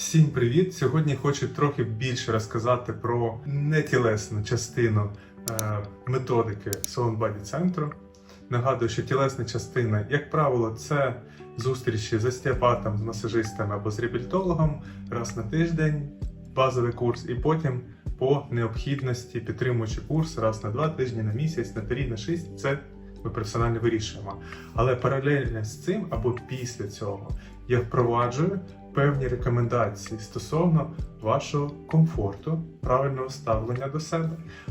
Всім привіт! Сьогодні хочу трохи більше розказати про нетілесну частину е, методики Sound Body центру. Нагадую, що тілесна частина, як правило, це зустрічі з остеопатом, з масажистом або з реабілітологом раз на тиждень, базовий курс, і потім по необхідності підтримуючи курс раз на два тижні, на місяць, на три, на шість. Це ми персонально вирішуємо. Але паралельно з цим або після цього я впроваджую певні рекомендації стосовно вашого комфорту, правильного ставлення до себе,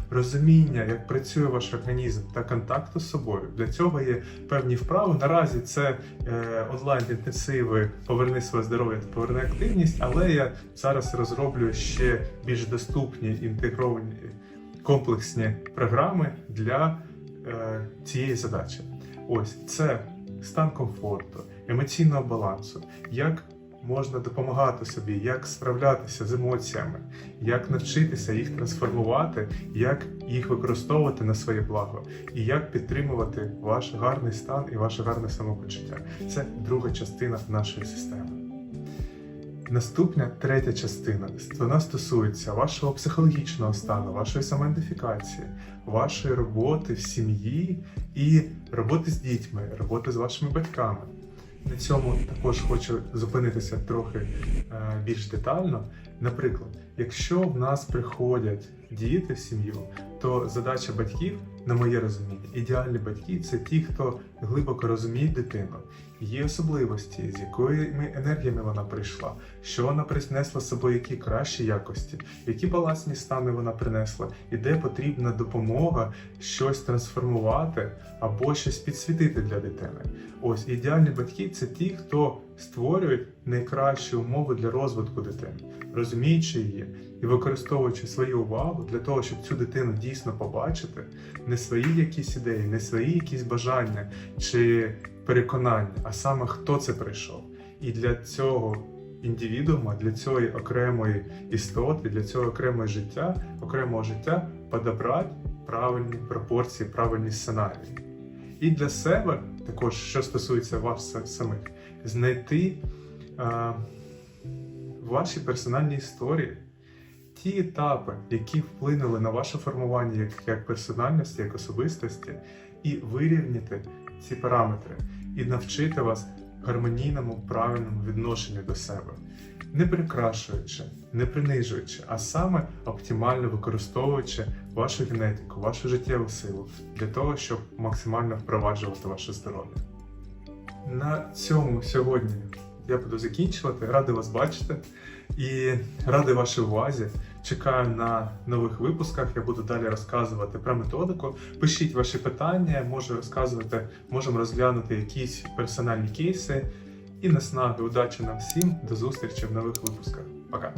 розуміння, як працює ваш організм та контакту з собою. Для цього є певні вправи. Наразі це е, онлайн-інтенсиви Поверни своє здоров'я та поверни активність, але я зараз розроблюю ще більш доступні інтегровані комплексні програми для цієї задачі. Ось це стан комфорту, емоційного балансу, як можна допомагати собі, як справлятися з емоціями, як навчитися їх трансформувати, як їх використовувати на своє благо, і як підтримувати ваш гарний стан і ваше гарне самопочуття. Це друга частина нашої системи. Наступна третя частина вона стосується вашого психологічного стану, вашої самоідентифікації, вашої роботи в сім'ї і роботи з дітьми, роботи з вашими батьками. На цьому також хочу зупинитися трохи е, більш детально. Наприклад, якщо в нас приходять діти в сім'ю, то задача батьків, на моє розуміння, ідеальні батьки це ті, хто глибоко розуміють дитину, її особливості, з якими енергіями вона прийшла, що вона принесла з собою, які кращі якості, які балансні стани вона принесла, і де потрібна допомога щось трансформувати або щось підсвітити для дитини. Ось ідеальні батьки це ті, хто створюють найкращі умови для розвитку дитини, розуміючи її і використовуючи свою увагу для того, щоб цю дитину дійсно побачити, не свої якісь ідеї, не свої якісь бажання чи переконання, а саме хто це прийшов. І для цього індивідуума, для цієї окремої істоти, для цього окремого життя, окремого життя подобрати правильні пропорції, правильні сценарії. І для себе, також, що стосується вас самих, знайти е, в вашій персональній історії ті етапи, які вплинули на ваше формування як, як персональності, як особистості, і вирівняти ці параметри, і навчити вас гармонійному, правильному відношенню до себе, не прикрашуючи, не принижуючи, а саме оптимально використовуючи вашу генетику, вашу життєву силу для того, щоб максимально впроваджувати ваше здоров'я. На цьому сьогодні я буду закінчувати. Радий вас бачити і радий вашій увазі. Чекаю на нових випусках. Я буду далі розказувати про методику. Пишіть ваші питання, можу розказувати, можемо розглянути якісь персональні кейси. І наснаги, удачі нам всім, до зустрічі в нових випусках. Пока!